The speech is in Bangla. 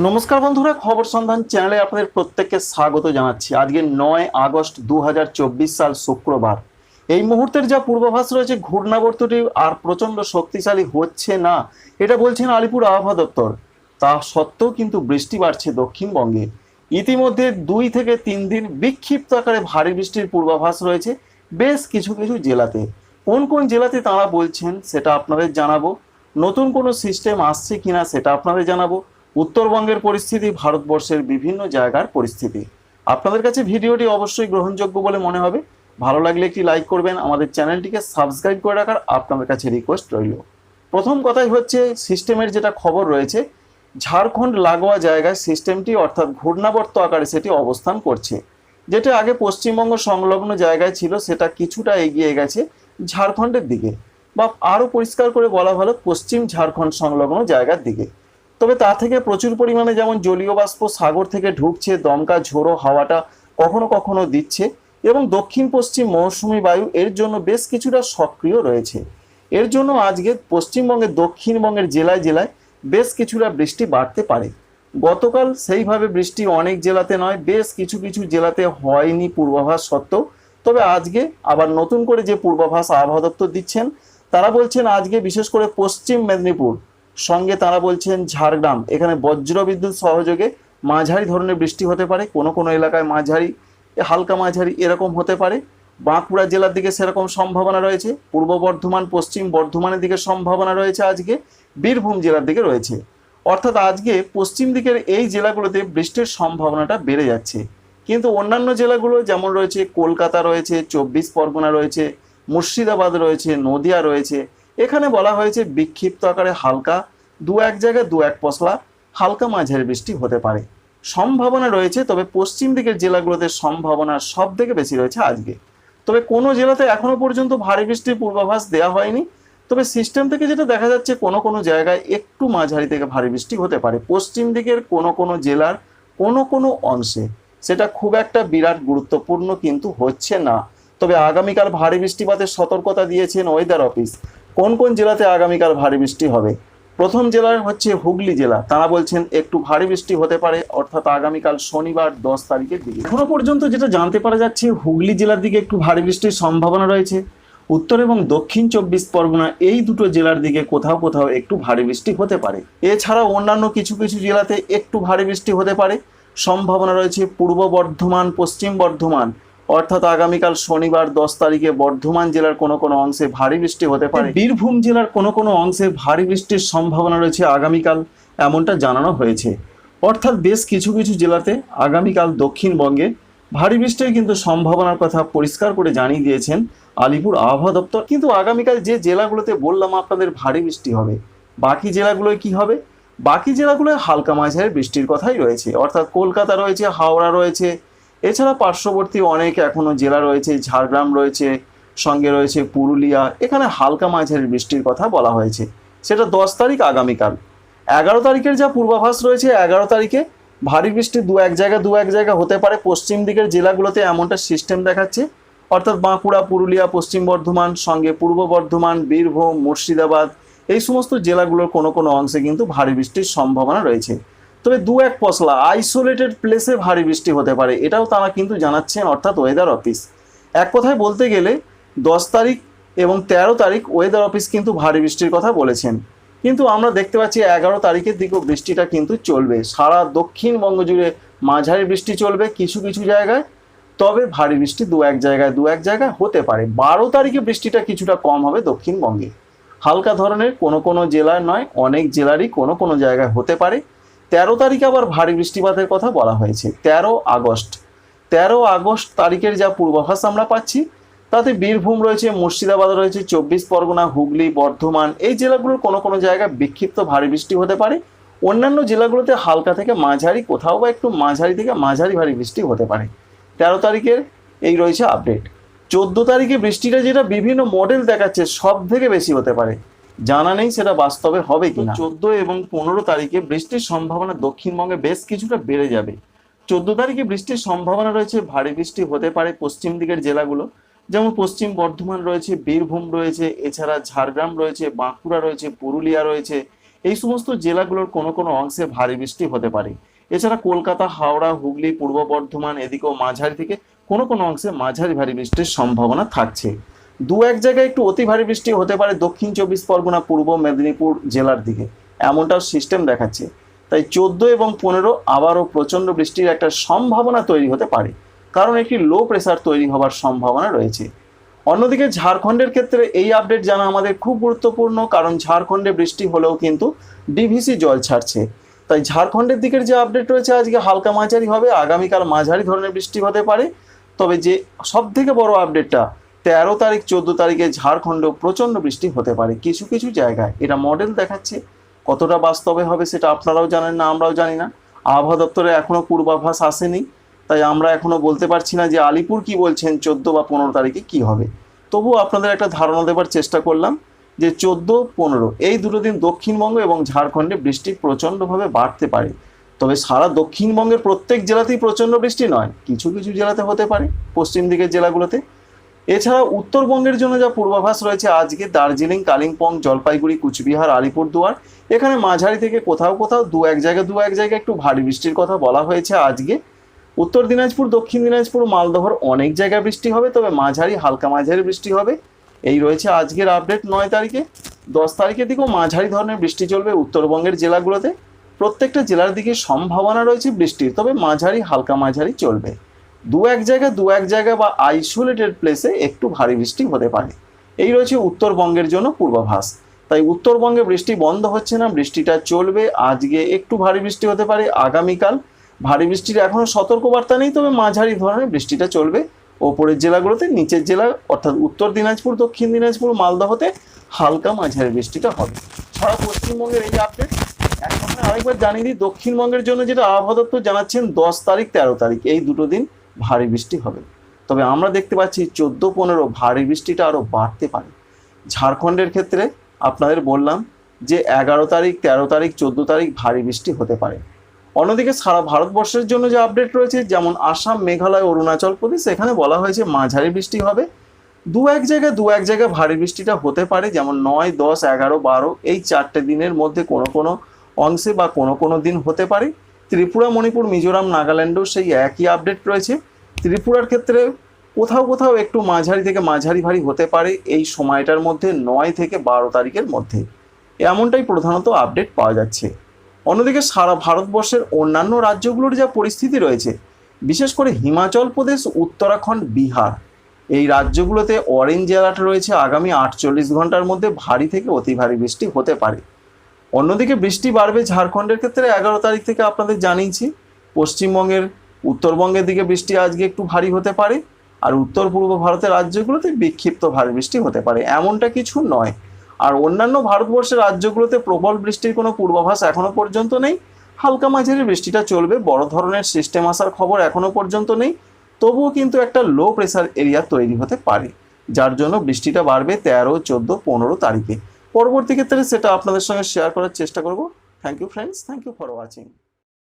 নমস্কার বন্ধুরা, খবর সন্ধান চ্যানেলে আপনাদের প্রত্যেককে স্বাগত জানাচ্ছি। আজকে নয় আগস্ট দু হাজার চব্বিশ সাল শুক্রবার। এই মুহূর্তের যা পূর্বাভাস রয়েছে, ঘূর্ণাবর্তটি আর প্রচণ্ড শক্তিশালী হচ্ছে না, এটা বলছেন আলিপুর আবহাওয়া দপ্তর। তা সত্ত্বেও কিন্তু বৃষ্টি বাড়ছে দক্ষিণবঙ্গে। ইতিমধ্যে দুই থেকে তিন দিন বিক্ষিপ্ত আকারে ভারী বৃষ্টির পূর্বাভাস রয়েছে বেশ কিছু কিছু জেলাতে। কোন কোন জেলাতে তারা বলছেন, সেটা আপনাদের জানাব। নতুন কোনো সিস্টেম আসছে কিনা, সেটা আপনাদের জানাব। উত্তরবঙ্গের পরিস্থিতি, ভারতবর্ষের বিভিন্ন জায়গার পরিস্থিতি। আপনাদের কাছে ভিডিওটি অবশ্যই গ্রহণযোগ্য বলে মনে হবে। ভালো লাগলে একটি লাইক করবেন, আমাদের চ্যানেলটিকে সাবস্ক্রাইব করে রাখার আপনাদের কাছে রিকোয়েস্ট রইল। প্রথম কথাই হচ্ছে, সিস্টেমের যেটা খবর রয়েছে, ঝাড়খণ্ড লাগোয়া জায়গায় সিস্টেমটি অর্থাৎ ঘূর্ণাবর্ত আকারে সেটি অবস্থান করছে। যেটা আগে পশ্চিমবঙ্গ সংলগ্ন জায়গায় ছিল, সেটা কিছুটা এগিয়ে গেছে ঝাড়খণ্ডের দিকে। বা আরও পরিষ্কার করে বলা ভালো, পশ্চিম ঝাড়খণ্ড সংলগ্ন জায়গার দিকে। তবে তা থেকে প্রচুর পরিমাণে যেমন জলীয় বাষ্প সাগর থেকে ঢুকছে, দমকা ঝোড়ো হাওয়াটা কখনো কখনো দিচ্ছে এবং দক্ষিণ পশ্চিম মৌসুমি বায়ু এর জন্য বেশ কিছুটা সক্রিয় রয়েছে। এর জন্য আজকে পশ্চিমবঙ্গের দক্ষিণবঙ্গের জেলায় জেলায় বেশ কিছুটা বৃষ্টি বাড়তে পারে। গতকাল সেইভাবে বৃষ্টি অনেক জেলাতে নয়, বেশ কিছু কিছু জেলাতে হয়নি পূর্বাভাস সত্ত্বেও। তবে আজকে আবার নতুন করে যে পূর্বাভাস আবহাওয়া দপ্তর দিচ্ছেন, তারা বলছেন আজকে বিশেষ করে পশ্চিম মেদিনীপুর সঙ্গে তারা বলছেন ঝাড়গ্রাম। এখানে বজ্রবিদ্যুৎ সহযোগে মাঝারি ধরনের বৃষ্টি হতে পারে। কোনো কোনো এলাকায় মাঝারি, হালকা মাঝারি এরকম হতে পারে। বাঁকুড়া জেলার দিকে সেরকম সম্ভাবনা রয়েছে। পূর্ব বর্ধমান, পশ্চিম বর্ধমানের দিকে সম্ভাবনা রয়েছে আজকে। বীরভূম জেলার দিকে রয়েছে। অর্থাৎ আজকে পশ্চিম দিকের এই জেলাগুলোতে বৃষ্টির সম্ভাবনাটা বেড়ে যাচ্ছে। কিন্তু অন্যান্য জেলাগুলো যেমন রয়েছে, কলকাতা রয়েছে, চব্বিশ পরগনা রয়েছে, মুর্শিদাবাদ রয়েছে, নদিয়া রয়েছে এখানে বলা হয়েছে বিক্ষিপ্ত আকারে হালকা, দু এক জায়গায় দু এক পশলা, হালকা মাঝারি বৃষ্টি হতে পারে। সম্ভাবনা রয়েছে, তবে পশ্চিম দিকের জেলাগুলোতে সম্ভাবনা সব থেকে বেশি রয়েছে আজকে। তবে কোনো জেলাতে এখনও পর্যন্ত ভারী বৃষ্টির পূর্বাভাস দেওয়া হয়নি। তবে সিস্টেম থেকে যেটা দেখা যাচ্ছে, কোনো কোনো জায়গায় একটু মাঝারি থেকে ভারী বৃষ্টি হতে পারে। পশ্চিম দিকের কোনো কোনো জেলার কোনো কোনো অংশে সেটা খুব একটা বিরাট গুরুত্বপূর্ণ কিন্তু হচ্ছে না। তবে আগামীকাল ভারী বৃষ্টিপাতের সতর্কতা দিয়েছেন ওয়েদার অফিস কোন কোন জেলাতে আগামীকাল ভারী বৃষ্টি হবে? প্রথম জেলার হচ্ছে হুগলি জেলা। তারা বলছেন একটু ভারী বৃষ্টি হতে পারে, অর্থাৎ আগামীকাল শনিবার দশ তারিখের দিকে। এখনও পর্যন্ত যেটা জানতে পারা যাচ্ছে, হুগলি জেলার দিকে একটু ভারী বৃষ্টির সম্ভাবনা রয়েছে। উত্তর এবং দক্ষিণ চব্বিশ পরগনা এই দুটো জেলার দিকে কোথাও কোথাও একটু ভারী বৃষ্টি হতে পারে। এছাড়াও অন্যান্য কিছু কিছু জেলাতে একটু ভারী বৃষ্টি হতে পারে। সম্ভাবনা রয়েছে পূর্ব বর্ধমান, পশ্চিম বর্ধমান। অর্থাৎ আগামীকাল শনিবার দশ তারিখে বর্ধমান জেলার কোনো কোনো অংশে ভারী বৃষ্টি হতে পারে। বীরভূম জেলার কোনো কোনো অংশে ভারী বৃষ্টির সম্ভাবনা রয়েছে আগামীকাল, এমনটা জানানো হয়েছে। অর্থাৎ বেশ কিছু কিছু জেলাতে আগামীকাল দক্ষিণবঙ্গে ভারী বৃষ্টির কিন্তু সম্ভাবনার কথা পরিষ্কার করে জানিয়ে দিয়েছেন আলিপুর আবহাওয়া দপ্তর। কিন্তু আগামীকাল যে জেলাগুলোতে বললাম আপনাদের ভারী বৃষ্টি হবে, বাকি জেলাগুলোয় কি হবে? বাকি জেলাগুলোয় হালকা মাঝারি বৃষ্টির কথাই রয়েছে। অর্থাৎ কলকাতা রয়েছে, হাওড়া রয়েছে এছাড়া পার্শ্ববর্তী অনেক এখনও জেলা রয়েছে, ঝাড়গ্রাম রয়েছে, সঙ্গে রয়েছে পুরুলিয়া, এখানে হালকা মাঝারি বৃষ্টির কথা বলা হয়েছে। সেটা দশ তারিখ আগামীকাল। এগারো তারিখের যা পূর্বাভাস রয়েছে, এগারো তারিখে ভারী বৃষ্টি দু এক জায়গা, দু এক জায়গা হতে পারে। পশ্চিম দিকের জেলাগুলোতে এমনটা সিস্টেম দেখাচ্ছে। অর্থাৎ বাঁকুড়া, পুরুলিয়া, পশ্চিম বর্ধমান, সঙ্গে পূর্ব বর্ধমান, বীরভূম, মুর্শিদাবাদ, এই সমস্ত জেলাগুলোর কোনো কোনো অংশে কিন্তু ভারী বৃষ্টির সম্ভাবনা রয়েছে। তবে দু এক পশলা আইসোলেটেড প্লেসে ভারী বৃষ্টি হতে পারে, এটাও তারা কিন্তু জানাচ্ছেন, অর্থাৎ ওয়েদার অফিস এক কথায় বলতে গেলে, দশ তারিখ এবং তেরো তারিখ ওয়েদার অফিস কিন্তু ভারী বৃষ্টির কথা বলেছেন। কিন্তু আমরা দেখতে পাচ্ছি এগারো তারিখের দিকেও বৃষ্টিটা কিন্তু চলবে। সারা দক্ষিণবঙ্গ জুড়ে মাঝারি বৃষ্টি চলবে কিছু কিছু জায়গায়, তবে ভারী বৃষ্টি দু এক জায়গায় দু এক জায়গায় হতে পারে। বারো তারিখে বৃষ্টিটা কিছুটা কম হবে দক্ষিণবঙ্গে। হালকা ধরনের কোনো কোনো জেলার নয়, অনেক জেলারই কোনো কোনো জায়গায় হতে পারে। তেরো তারিখে আবার ভারী বৃষ্টিপাতের কথা বলা হয়েছে। তেরো আগস্ট। তেরো আগস্ট তারিখের যা পূর্বাভাস আমরা পাচ্ছি, তাতে বীরভূম রয়েছে, মুর্শিদাবাদ রয়েছে, চব্বিশ পরগনা, হুগলি, বর্ধমান, এই জেলাগুলোর কোনো কোনো জায়গায় বিক্ষিপ্ত ভারী বৃষ্টি হতে পারে। অন্যান্য জেলাগুলোতে হালকা থেকে মাঝারি, কোথাও বা একটু মাঝারি থেকে মাঝারি ভারী বৃষ্টি হতে পারে। তেরো তারিখের এই রয়েছে আপডেট। চোদ্দ তারিখে বৃষ্টিটা যেটা বিভিন্ন মডেল দেখাচ্ছে সব থেকে বেশি হতে পারে। জানা নেই সেটা বাস্তবে হবে কিনা। চোদ্দ এবং পনেরো তারিখে বৃষ্টির সম্ভাবনা দক্ষিণবঙ্গে বেশ কিছুটা বেড়ে যাবে। চোদ্দ তারিখে বৃষ্টির সম্ভাবনা রয়েছে ভারী বৃষ্টি হতে পারে পশ্চিম দিকের জেলাগুলো। যেমন পশ্চিম বর্ধমান রয়েছে বীরভূম রয়েছে এছাড়া ঝাড়গ্রাম রয়েছে বাঁকুড়া রয়েছে পুরুলিয়া রয়েছে। এই সমস্ত জেলাগুলোর কোনো কোনো অংশে ভারী বৃষ্টি হতে পারে। এছাড়া কলকাতা হাওড়া হুগলি পূর্ব বর্ধমান এদিকেও মাঝারি থেকে কোনো কোনো অংশে মাঝারি ভারী বৃষ্টির সম্ভাবনা থাকছে। দু এক জায়গায় একটু অতি ভারী বৃষ্টি হতে পারে দক্ষিণ চব্বিশ পরগনা, পূর্ব মেদিনীপুর জেলার দিকে। এমনটাও সিস্টেম দেখাচ্ছে। তাই চোদ্দ এবং পনেরো আবারও প্রচণ্ড বৃষ্টির একটা সম্ভাবনা তৈরি হতে পারে। কারণ একটি লো প্রেসার তৈরি হবার সম্ভাবনা রয়েছে। অন্যদিকে ঝাড়খণ্ডের ক্ষেত্রে এই আপডেট জানা আমাদের খুব গুরুত্বপূর্ণ, কারণ ঝাড়খণ্ডে বৃষ্টি হলেও কিন্তু ডিভিসি জল ছাড়ছে। তাই ঝাড়খণ্ডের দিকের যে আপডেট রয়েছে, আজকে হালকা মাঝারি হবে। আগামীকাল মাঝারি ধরনের বৃষ্টি হতে পারে। তবে যে সব থেকে বড় আপডেটটা তেরো তারিখ, চোদ্দ তারিখে ঝাড়খণ্ডেও প্রচণ্ড বৃষ্টি হতে পারে। কিছু কিছু জায়গায় এটা মডেল দেখাচ্ছে। কতটা বাস্তবে হবে সেটা আপনারাও জানেন না, আমরাও জানি না। আবহাওয়া দপ্তরে এখনও পূর্বাভাস আসেনি। তাই আমরা এখনও বলতে পারছি না যে আলিপুর কি বলছেন, চোদ্দ বা পনেরো তারিখে কি হবে। তবুও আপনাদের একটা ধারণা দেবার চেষ্টা করলাম যে চোদ্দ, পনেরো এই দুটো দিন দক্ষিণবঙ্গ এবং ঝাড়খণ্ডে বৃষ্টি প্রচণ্ডভাবে বাড়তে পারে। তবে সারা দক্ষিণবঙ্গের প্রত্যেক জেলাতেই প্রচণ্ড বৃষ্টি নয়, কিছু কিছু জেলাতে হতে পারে। পশ্চিম দিকের জেলাগুলোতে এছাড়া উত্তরবঙ্গের জন্য যা পূর্বাভাস রয়েছে, আজকে দার্জিলিং, কালিম্পং, জলপাইগুড়ি, কুচবিহার, আলিপুরদুয়ার, এখানে মাঝারি থেকে কোথাও কোথাও দু এক জায়গায় দু এক জায়গায় একটু ভারী বৃষ্টির কথা বলা হয়েছে আজকে। উত্তর দিনাজপুর, দক্ষিণ দিনাজপুর, মালদহর অনেক জায়গায় বৃষ্টি হবে, তবে মাঝারি, হালকা মাঝারি বৃষ্টি হবে। এই রয়েছে আজকের আপডেট নয় তারিখে। দশ তারিখের দিকেও মাঝারি ধরনের বৃষ্টি চলবে উত্তরবঙ্গের জেলাগুলোতে। প্রত্যেকটা জেলার দিকে সম্ভাবনা রয়েছে বৃষ্টির, তবে মাঝারি, হালকা মাঝারি চলবে। দু এক জায়গায় দু এক জায়গা বা আইসোলেটেড প্লেসে একটু ভারী বৃষ্টি হতে পারে। এই রয়েছে উত্তরবঙ্গের জন্য পূর্বাভাস। তাই উত্তরবঙ্গে বৃষ্টি বন্ধ হচ্ছে না, বৃষ্টিটা চলবে। আজকে একটু ভারী বৃষ্টি হতে পারে, আগামীকাল ভারী বৃষ্টির এখনও সতর্কবার্তা নেই, তবে মাঝারি ধরনের বৃষ্টিটা চলবে। ওপরের জেলাগুলোতে, নিচের জেলা, অর্থাৎ উত্তর দিনাজপুর, দক্ষিণ দিনাজপুর, মালদহতে হালকা মাঝারি বৃষ্টিটা হবে। সারা পশ্চিমবঙ্গের এই আপডেট এখন আরেকবার জানিয়ে দিই, দক্ষিণবঙ্গের জন্য যেটা আবহাওয়া দপ্তর জানাচ্ছেন, দশ তারিখ, তেরো তারিখ। এই দুটো দিন ভারী বৃষ্টি হবে। তবে আমরা দেখতে পাচ্ছি চোদ্দ পনেরো ভারী বৃষ্টিটা আরও বাড়তে পারে। ঝাড়খণ্ডের ক্ষেত্রে আপনাদের বললাম যে এগারো তারিখ, তেরো তারিখ, চোদ্দ তারিখ ভারী বৃষ্টি হতে পারে। অন্যদিকে সারা ভারতবর্ষের জন্য যে আপডেট রয়েছে, যেমন আসাম, মেঘালয়, অরুণাচল প্রদেশ, এখানে বলা হয়েছে মাঝারি বৃষ্টি হবে। দু এক জায়গায়, দু এক জায়গায় ভারী বৃষ্টিটা হতে পারে, যেমন নয়, দশ, এগারো, বারো, এই চারটে দিনের মধ্যে কোনো কোনো অংশে বা কোনো কোনো দিন হতে পারে। ত্রিপুরা, মণিপুর, মিজোরাম, নাগাল্যান্ডও সেই একই আপডেট রয়েছে। ত্রিপুরার ক্ষেত্রে কোথাও কোথাও একটু মাঝারি থেকে মাঝারি ভারী হতে পারে এই সময়টার মধ্যে নয় থেকে বারো তারিখের মধ্যে। এমনটাই প্রধানত আপডেট পাওয়া যাচ্ছে। অন্যদিকে সারা ভারতবর্ষের অন্যান্য রাজ্যগুলোর যা পরিস্থিতি রয়েছে, বিশেষ করে হিমাচল প্রদেশ, উত্তরাখণ্ড, বিহার, এই রাজ্যগুলোতে অরেঞ্জ অ্যালার্ট রয়েছে। আগামী আটচল্লিশ ঘণ্টার মধ্যে ভারী থেকে অতি ভারী বৃষ্টি হতে পারে। অন্যদিকে বৃষ্টি বাড়বে ঝাড়খণ্ডের ক্ষেত্রে, এগারো তারিখ থেকে আপনাদের জানিয়েছি। পশ্চিমবঙ্গের উত্তরবঙ্গের দিকে বৃষ্টি আজকে একটু ভারী হতে পারে, আর উত্তর পূর্ব ভারতের রাজ্যগুলোতে বিক্ষিপ্ত ভারী বৃষ্টি হতে পারে। এমনটা কিছু নয়। আর অন্যান্য ভারতবর্ষের রাজ্যগুলোতে প্রবল বৃষ্টির কোনো পূর্বাভাস এখনও পর্যন্ত নেই। হালকা মাঝারি বৃষ্টিটা চলবে, বড় ধরনের সিস্টেম আসার খবর এখনও পর্যন্ত নেই। তবুও কিন্তু একটা লো প্রেসার এরিয়া তৈরি হতে পারে, যার জন্য বৃষ্টিটা বাড়বে তেরো, চোদ্দ, পনেরো তারিখে। পরবর্তী ক্ষেত্রে সেটা আপনাদের সঙ্গে শেয়ার করার চেষ্টা করব। Thank you friends thank you for watching